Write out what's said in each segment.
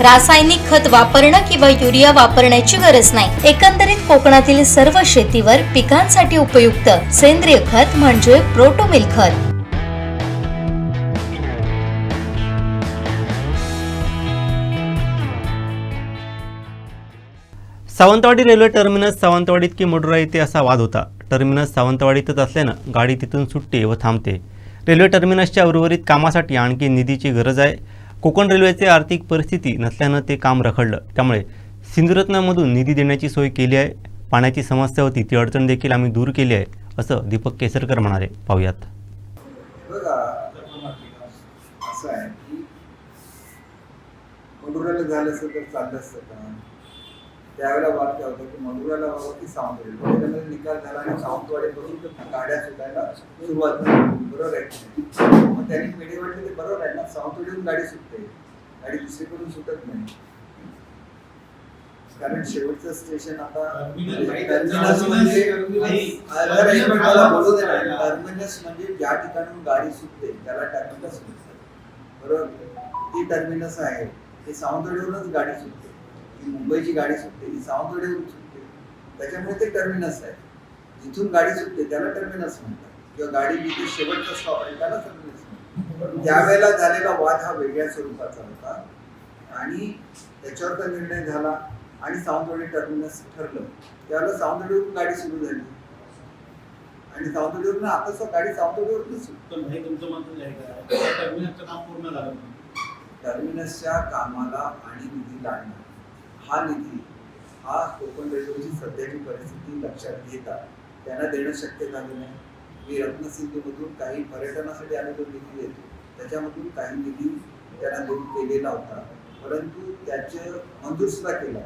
रासायनिक खत वापरणं किंवा युरिया वापरण्याची गरज नाही. एकंदरीत कोकणातील सर्व शेतीवर पिकांसाठी उपयुक्त सेंद्रिय खत म्हणजे प्रोटोमिल खत. सावंतवाडी रेल्वे टर्मिनस सावंतवाडीत की मुडुरा येथे असा वाद होता. टर्मिनस सावंतवाडीतच असल्यानं गाडी तिथून सुटते व थांबते. रेल्वे टर्मिनसच्या उर्वरित कामासाठी आणखी निधीची गरज आहे. कोकण रेल्वेचे आर्थिक परिस्थिती नसल्यानं ते काम रखडलं. त्यामुळे सिंधुरत्नामधून निधी देण्याची सोय केली आहे. पाण्याची समस्या होती ती अडचण देखील आम्ही दूर केली आहे असं दीपक केसरकर म्हणाले. पाहूयात. मधुराला झालं असतं तर चाललं असतं का त्यावेळेला वाद काय होता की मधुराला बाबा की सावंतवाडी त्याच्यामध्ये निकाल झाला आणि सावंतवाडीपासून तर गाड्या सुटायला सुरुवात झाली. बरोबर आहे मग त्यांनी बरोबर आहे ना सावंतवाडीहून गाडी सुटते. गाडी दुसरीकडून सुटत नाही. कारण शेवटचं स्टेशन आता टर्मिनस म्हणजे. टर्मिनस म्हणजे ज्या ठिकाणून गाडी सुटते त्याला टर्मिनस म्हणतात. बरोबर? ती टर्मिनस आहे. ते सावंतवाडीवरूनच गाडी सुटते. ही मुंबईची गाडी सुटते ही सावंतवाडीवरून सुटते. त्याच्यामुळे ते टर्मिनस आहे. जिथून गाडी सुटते त्याला टर्मिनस म्हणतात. किंवा गाडी जिथे शेवटचा स्टॉप आहे त्याला टर्मिनस त्यावेळेला झालेला वाद हा वेगळ्या स्वरूपाचा होता आणि त्याच्यावर तो निर्णय झाला आणि सावंतवाडी टर्मिनस ठरलं त्यावेळेला सावंतवाडीवरून गाडी सुरू झाली. आणि सावंतवाडीवरून आता सो गाडी सावंतवाडीवरूनच सुटते पण हे तुमचं म्हणणं आहे का? टर्मिनलचं काम पूर्ण झालं. टर्मिनसच्या कामाला आणि निधी लागणार हा निधी हा कोकण रेल्वेची सध्याची परिस्थिती लक्षात घेता त्यांना देणं शक्य झालं नाही. म्हणजे मी रत्नसिंधूमधून काही पर्यटनासाठी आम्ही तो निधी देतो त्याच्यामधून काही निधी त्यांना देऊन केलेला होता. परंतु त्याचे मंजूरसुद्धा केला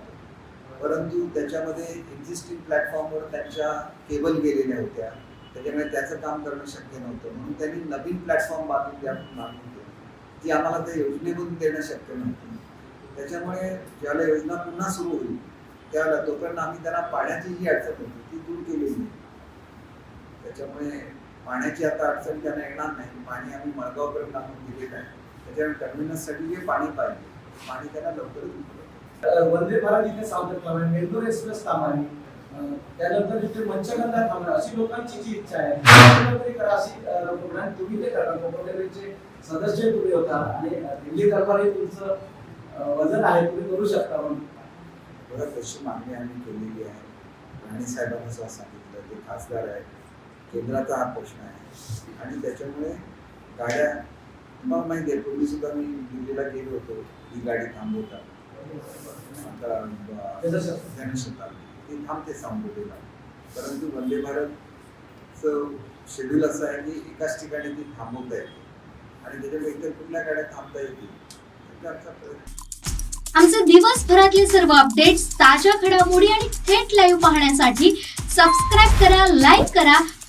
परंतु त्याच्यामध्ये एक्झिस्टिंग प्लॅटफॉर्मवर त्यांच्या केबल गेलेल्या होत्या. त्याच्यामुळे त्याचं काम करणं शक्य नव्हतं. म्हणून त्यांनी नवीन प्लॅटफॉर्म बांधून त्या मागणी केली. ती आम्हाला त्या योजनेमधून देणं शक्य नव्हतं. त्याच्यामुळे ज्याला योजना पुन्हा सुरू होईल त्यावेळेला तोपर्यंत आम्ही त्यांना पाण्याची जी अडचण होती. ती दूर केलेली नाही. त्याच्यामुळे पाण्याची आता अडचण त्यांना येणार नाही. पाणी आम्ही मळगावपर्यंत आणून दिलेलं आहे. त्याच्यामुळे टर्मिनससाठी जे पाणी पाहिजे. पाणी त्यांना लवकरच उपलब्ध. वंदे भारत इथे सावध थांबणार मेंदूर एक्सप्रेस अं, त्यानंतर इथे मंचगंधा थांबणार अशी लोकांची जी इच्छा आहे करा अशी आणि तुम्ही ते करा कोकण रेल्वेचे सदस्य तुम्ही होता आणि दिल्ली दरबार हे तुमचं वजन आहे तुम्ही करू शकता म्हणून. बरं तशी मागणी आम्ही केलेली आहे. राणे साहेबांना सांगितलं ते खासदार आहेत. केंद्राचा हा प्रश्न आहे. आणि त्याच्यामुळे गाड्या तुम्हाला माहिती आहे पूर्वी सुद्धा मी दिल्लीला गेलो होतो ही गाडी थांबवतात आता ती थांबते सावंतवाडीला परंतु वंदे भारतचं शेड्यूल असं आहे की एकाच ठिकाणी ती थांबवता येते. आणि त्याच्यामुळे इतर कुठल्या गाड्या थांबता येतील? त्याचा प्रयत्न आमचे दिवसभरातले सर्व अपडेट्स ताज्या घडामोडी आणि थेट लाईव्ह पाहण्यासाठी सबस्क्राईब करा लाईक करा